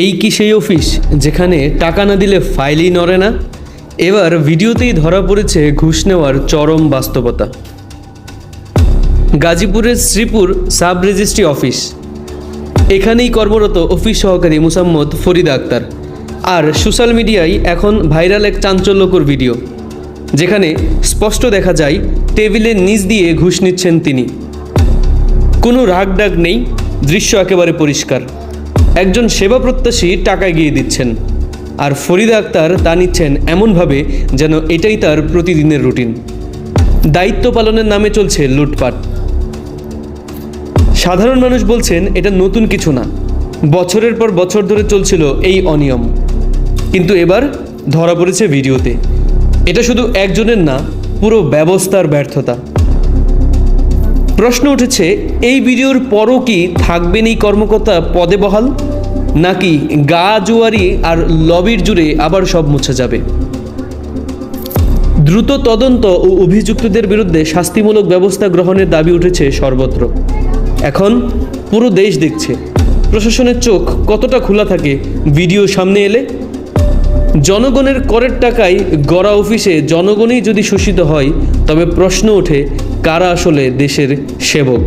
এই কি সেই অফিস যেখানে টাকা না দিলে ফাইলই নড়ে না? এবার ভিডিওতেই ধরা পড়েছে ঘুষ নেওয়ার চরম বাস্তবতা। গাজীপুরের শ্রীপুর সাব রেজিস্ট্রি অফিস। এখানেই কর্মরত অফিস সহকারী মুসাম্মদ ফরিদা আক্তার। আর সোশ্যাল মিডিয়ায় এখন ভাইরাল এক চাঞ্চল্যকর ভিডিও, যেখানে স্পষ্ট দেখা যায় টেবিলের নিচ দিয়ে ঘুষ নিচ্ছেন তিনি। কোনো রাগ ডাক নেই, দৃশ্য একেবারে পরিষ্কার। একজন সেবা প্রত্যাশী টাকা এগিয়ে দিচ্ছেন। আর ফরিদা আক্তার তা নিচ্ছেন এমনভাবে যেন এটাই তার প্রতিদিনের রুটিন। দায়িত্ব পালনের নামে চলছে লুটপাট। সাধারণ মানুষ বলছেন এটা নতুন কিছু না। বছরের পর বছর ধরে চলছিল এই অনিয়ম। কিন্তু এবার ধরা পড়েছে ভিডিওতে। এটা শুধু একজনের না, পুরো ব্যবস্থার ব্যর্থতা। প্রশ্ন উঠেছে, এই ভিডিওর পরও কি থাকবেন এই কর্মকর্তা পদে বহাল? নাকি গা জুয়ারি আর লবির জুড়ে আবার সব মুছে যাবে? দ্রুত তদন্ত ও অভিযুক্তদের বিরুদ্ধে শাস্তিমূলক ব্যবস্থা গ্রহণের দাবি উঠেছে সর্বত্র। এখন পুরো দেশ দেখছে। প্রশাসনের চোখ কতটা খোলা থাকে ভিডিও সামনে এলে? জনগণের করের টাকায় গড়া অফিসে জনগণই যদি শোষিত হয়, তবে প্রশ্ন ওঠে কারা আসলে দেশের সেবক?